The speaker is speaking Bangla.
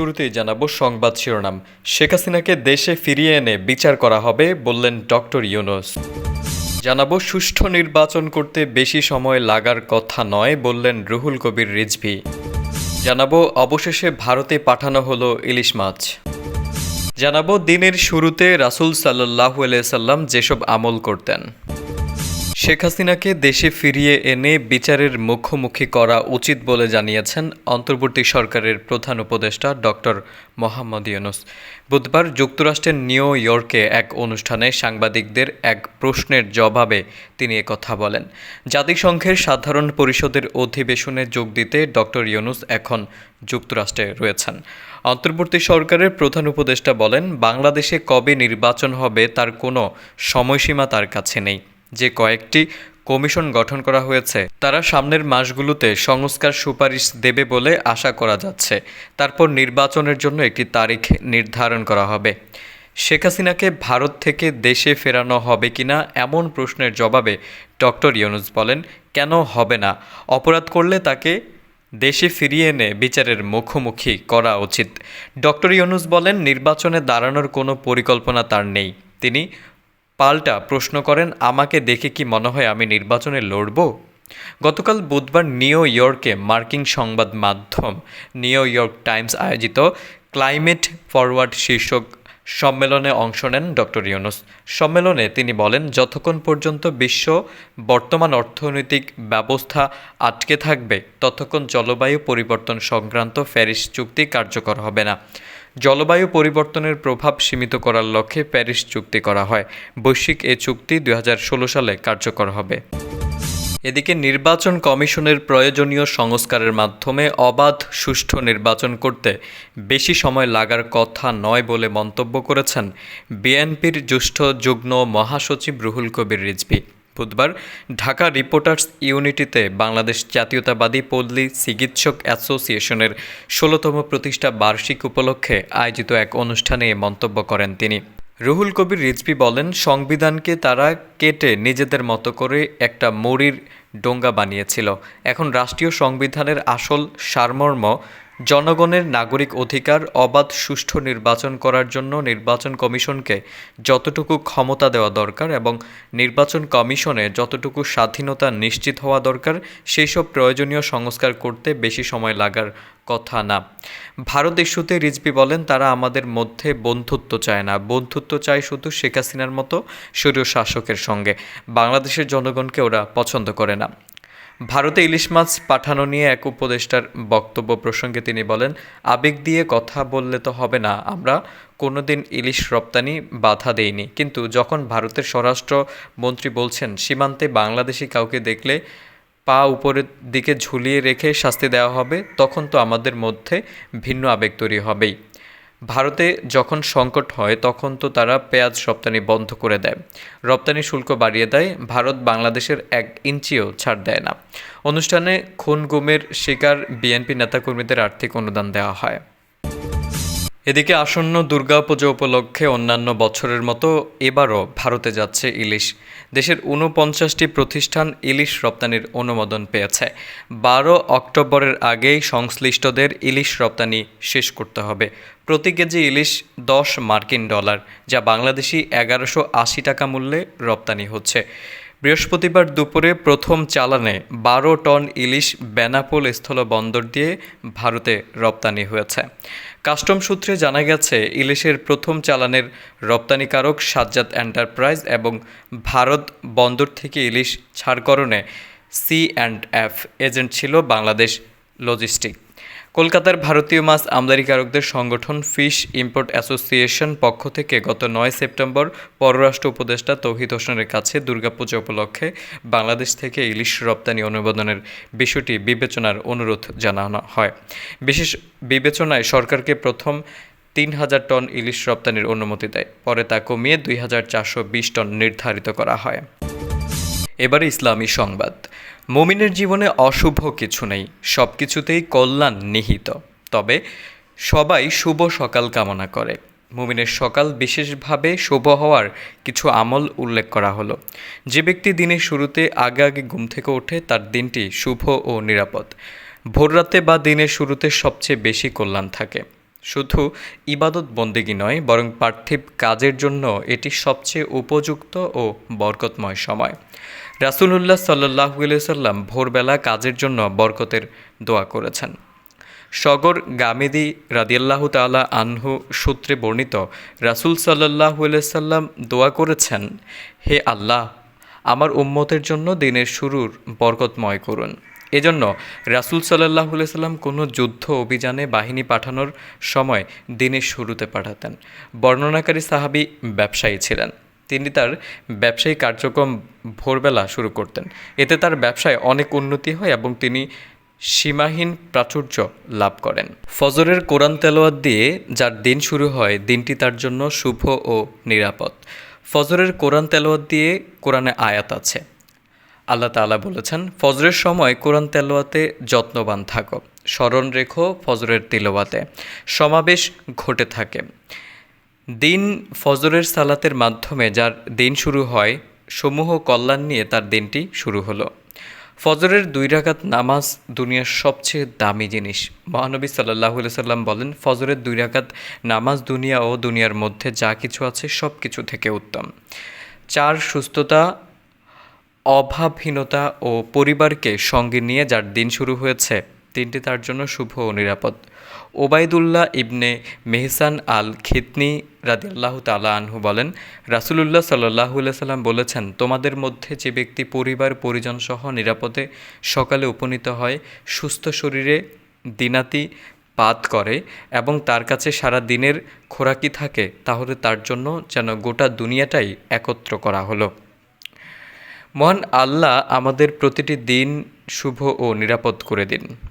শুরুতেই জানাব সংবাদ শিরোনাম। শেখ হাসিনাকে দেশে ফিরিয়ে এনে বিচার করা হবে বললেন ডক্টর ইউনুস। জানাব, সুষ্ঠু নির্বাচন করতে বেশি সময় লাগার কথা নয় বললেন রুহুল কবির রিজভি। জানাব, অবশেষে ভারতে পাঠানো হলো ইলিশ মাছ। জানাব, দিনের শুরুতে রাসূল সাল্লাহ সাল্লাম যেসব আমল করতেন। শেখ হাসিনাকে দেশে ফিরিয়ে এনে বিচারের মুখোমুখি করা উচিত বলে জানিয়েছেন অন্তর্বর্তী সরকারের প্রধান উপদেষ্টা ডক্টর মোহাম্মদ ইউনুস। বুধবার যুক্তরাষ্ট্রের নিউ ইয়র্কে এক অনুষ্ঠানে সাংবাদিকদের এক প্রশ্নের জবাবে তিনি কথা বলেন। জাতিসংঘের সাধারণ পরিষদের অধিবেশনে যোগ দিতে ডক্টর ইউনুস এখন যুক্তরাষ্ট্রে রয়েছেন। অন্তর্বর্তী সরকারের প্রধান উপদেষ্টা বলেন, বাংলাদেশে কবে নির্বাচন হবে তার কোনো সময়সীমা তার কাছে নেই। যে কয়েকটি কমিশন গঠন করা হয়েছে, তারা সামনের মাসগুলোতে সংস্কার সুপারিশ দেবে বলে আশা করা যাচ্ছে। তারপর নির্বাচনের জন্য একটি তারিখ নির্ধারণ করা হবে। শেখ হাসিনাকে ভারত থেকে দেশে ফেরানো হবে কিনা এমন প্রশ্নের জবাবে ডক্টর ইউনুস বলেন, কেন হবে না? অপরাধ করলে তাকে দেশে ফিরিয়ে এনে বিচারের মুখোমুখি করা উচিত। ডক্টর ইউনুস বলেন, নির্বাচনে দাঁড়ানোর কোনো পরিকল্পনা তার নেই। তিনি পাল্টা প্রশ্ন করেন, আমাকে দেখে কি মনে হয় আমি নির্বাচনে লড়ব? গতকাল বুধবার নিউ ইয়র্কে মার্কিন সংবাদ মাধ্যম নিউ ইয়র্ক টাইমস আয়োজিত ক্লাইমেট ফরওয়ার্ড শীর্ষক সম্মেলনে অংশ নেন ডক্টর ইউনুস। সম্মেলনে তিনি বলেন, যতক্ষণ পর্যন্ত বিশ্ব বর্তমান অর্থনৈতিক ব্যবস্থা আটকে থাকবে, ততক্ষণ জলবায়ু পরিবর্তন সংক্রান্ত প্যারিস চুক্তি কার্যকর হবে না। জলবায়ু পরিবর্তনের প্রভাব সীমিত করার লক্ষ্যে প্যারিস চুক্তি করা হয়। বৈশ্বিক এ চুক্তি দু হাজার ষোলো সালে কার্যকর হবে। এদিকে নির্বাচন কমিশনের প্রয়োজনীয় সংস্কারের মাধ্যমে অবাধ, সুষ্ঠু নির্বাচন করতে বেশি সময় লাগার কথা নয় বলে মন্তব্য করেছেন বিএনপির জ্যেষ্ঠ যুগ্ম মহাসচিব রুহুল কবির রিজভি। বুধবার ঢাকা রিপোর্টার্স ইউনিটিতে বাংলাদেশ জাতীয়তাবাদী পল্লী চিকিৎসক অ্যাসোসিয়েশনের ষোলোতম প্রতিষ্ঠা বার্ষিক উপলক্ষে আয়োজিত এক অনুষ্ঠানে মন্তব্য করেন তিনি। রুহুল কবির রিজভি বলেন, সংবিধানকে তারা কেটে নিজেদের মতো করে একটা মরির ডোঙ্গা বানিয়েছিল। এখন রাষ্ট্রীয় সংবিধানের আসল সারমর্ম জনগণের নাগরিক অধিকার অবাধ সুষ্ঠু নির্বাচন করার জন্য নির্বাচন কমিশনকে যতটুকু ক্ষমতা দেওয়া দরকার এবং নির্বাচন কমিশনে যতটুকু স্বাধীনতা নিশ্চিত হওয়া দরকার সেই সব প্রয়োজনীয় সংস্কার করতে বেশি সময় লাগার কথা না। ভারত ইস্যুতে রিজবি বলেন, তারা আমাদের মধ্যে বন্ধুত্ব চায় না। বন্ধুত্ব চায় শুধু শেখ হাসিনার মতো স্বৈর শাসকের সঙ্গে। বাংলাদেশের জনগণকে ওরা পছন্দ করে না। ভারতে ইলিশ মাছ পাঠানো নিয়ে এক উপদেষ্টার বক্তব্য প্রসঙ্গে তিনি বলেন, আবেগ দিয়ে কথা বললে তো হবে না, আমরা কোনোদিন ইলিশ রপ্তানি বাধা দেইনি। কিন্তু যখন ভারতের স্বরাষ্ট্র মন্ত্রী বলছেন, সীমান্তে বাংলাদেশি কাউকে দেখলে পা উপরের দিকে ঝুলিয়ে রেখে শাস্তি দেওয়া হবে, তখন তো আমাদের মধ্যে ভিন্ন আবেগ তৈরি হবেই। ভারতে যখন সংকট হয়, তখন তো তারা পেঁয়াজ রপ্তানি বন্ধ করে দেয়। রপ্তানি শুল্ক বাড়িয়ে দেয়, ভারত বাংলাদেশের এক ইঞ্চিও ছাড় দেয় না। অনুষ্ঠানে খুন গুমের শিকার বিএনপি নেতাকর্মীদের আর্থিক অনুদান দেওয়া হয়। এদিকে আসন্ন দুর্গাপুজো উপলক্ষে অন্যান্য বছরের মতো এবারও ভারতে যাচ্ছে ইলিশ। দেশের ঊনপঞ্চাশটি প্রতিষ্ঠান ইলিশ রপ্তানির অনুমোদন পেয়েছে। বারো অক্টোবরের আগেই সংশ্লিষ্টদের ইলিশ রপ্তানি শেষ করতে হবে। প্রতি কেজি ইলিশ দশ মার্কিন ডলার, যা বাংলাদেশি এগারোশো আশি টাকা মূল্যে রপ্তানি হচ্ছে। বৃহস্পতিবার দুপুরে প্রথম চালানে বারো টন ইলিশ বেনাপোল স্থলবন্দর দিয়ে ভারতে রপ্তানি হয়েছে। কাস্টম সূত্রে জানা গেছে, ইলিশের প্রথম চালানের রপ্তানিকারক সাজ্জাদ এন্টারপ্রাইজ এবং ভারত বন্দর থেকে ইলিশ ছাড়করণে সি অ্যান্ড এফ এজেন্ট ছিল বাংলাদেশ লজিস্টিক। কলকাতার ভারতীয় মাছ আমদানিকারকদের সংগঠন ফিশ ইম্পোর্ট অ্যাসোসিয়েশন পক্ষ থেকে গত নয় সেপ্টেম্বর পররাষ্ট্র উপদেষ্টা তৌহিদ হোসেনের কাছে দুর্গাপূজা উপলক্ষে বাংলাদেশ থেকে ইলিশ রপ্তানি অনুমোদনের বিষয়টি বিবেচনার অনুরোধ জানানো হয়। বিশেষ বিবেচনায় সরকারকে প্রথম তিন হাজার টন ইলিশ রপ্তানির অনুমতি দেয়, পরে তা কমিয়ে দুই হাজার চারশো বিশ টন নির্ধারিত করা হয়। এবারে ইসলামী সংবাদ। মুমিনের জীবনে অশুভ কিছু নেই সব কিছুতেই কল্যাণ নিহিত। তবে সবাই শুভ সকাল কামনা করে। মুমিনের সকাল বিশেষভাবে শুভ হওয়ার কিছু আমল উল্লেখ করা হলো। যে ব্যক্তি দিনের শুরুতে আগে আগে ঘুম থেকে ওঠে তার দিনটি শুভ ও নিরাপদ। ভোররাতে বা দিনের শুরুতে সবচেয়ে বেশি কল্যাণ থাকে। শুধু ইবাদত বন্দেগী নয়, বরং পার্থিব কাজের জন্য এটি সবচেয়ে উপযুক্ত ও বরকতময় সময়। রাসুলুল্লাহ সাল্লাহ সাল্লাম ভোরবেলা কাজের জন্য বরকতের দোয়া করেছেন। সগর গামেদি রাদিয়াল্লাহু তাআলা আনহু সূত্রে বর্ণিত রাসূল আলাইহি সাল্লাম দোয়া করেছেন, হে আল্লাহ, আমার উম্মতের জন্য দিনের শুরুর বরকতময় করুন। এজন্য রাসূল আলাইহি সাল্লাম কোনো যুদ্ধ অভিযানে বাহিনী পাঠানোর সময় দিনের শুরুতে পাঠাতেন। বর্ণনাকারী সাহাবী ব্যবসায়ী ছিলেন। তিনি তার ব্যবসায়ী কার্যক্রম ভোরবেলা শুরু করতেন। এতে তার ব্যবসায় অনেক উন্নতি হয় এবং তিনি সীমাহীন প্রাচুর্য লাভ করেন। ফজরের কোরআন তেলোয়াত দিয়ে যার দিন শুরু হয়, দিনটি তার জন্য শুভ ও নিরাপদ। ফজরের কোরআন তেলোয়াত দিয়ে কোরআনে আয়াত আছে। আল্লাহ তাআলা বলেছেন, ফজরের সময় কোরআন তেলোয়াতে যত্নবান থাকো। স্মরণ রেখো ফজরের তিলওয়াতে। সমাবেশ ঘটে থাকে। দিন ফজরের সালাতের মাধ্যমে যার দিন শুরু হয়, সমূহ কল্যাণ নিয়ে তার দিনটি শুরু হলো। ফজরের দুই রাকাত নামাজ দুনিয়ার সবচেয়ে দামি জিনিস। মহানবী সাল্লাহ সাল্লাম বলেন, ফজরের দুই রাকাত নামাজ দুনিয়া ও দুনিয়ার মধ্যে যা কিছু আছে সব কিছু থেকে উত্তম। চার, সুস্থতা, অভাবহীনতা ও পরিবারকে সঙ্গে নিয়ে যার দিন শুরু হয়েছে দিনটি তার জন্য শুভ ও নিরাপদ। ওবায়দুল্লাহ ইবনে মেহসান আল খিতনি রাদিয়াল্লাহু তালা আনহু বলেন, রাসুলুল্লাহ সাল্লাহ সাল্লাম বলেছেন, তোমাদের মধ্যে যে ব্যক্তি পরিবার, পরিজন সহ নিরাপদে সকালে উপনীত হয়, সুস্থ শরীরে দিনাতি পাত করে এবং তার কাছে সারা দিনের খোরাকি থাকে, তাহলে তার জন্য যেন গোটা দুনিয়াটাই একত্র করা হলো। মহান আল্লাহ আমাদের প্রতিটি দিন শুভ ও নিরাপদ করে দিন।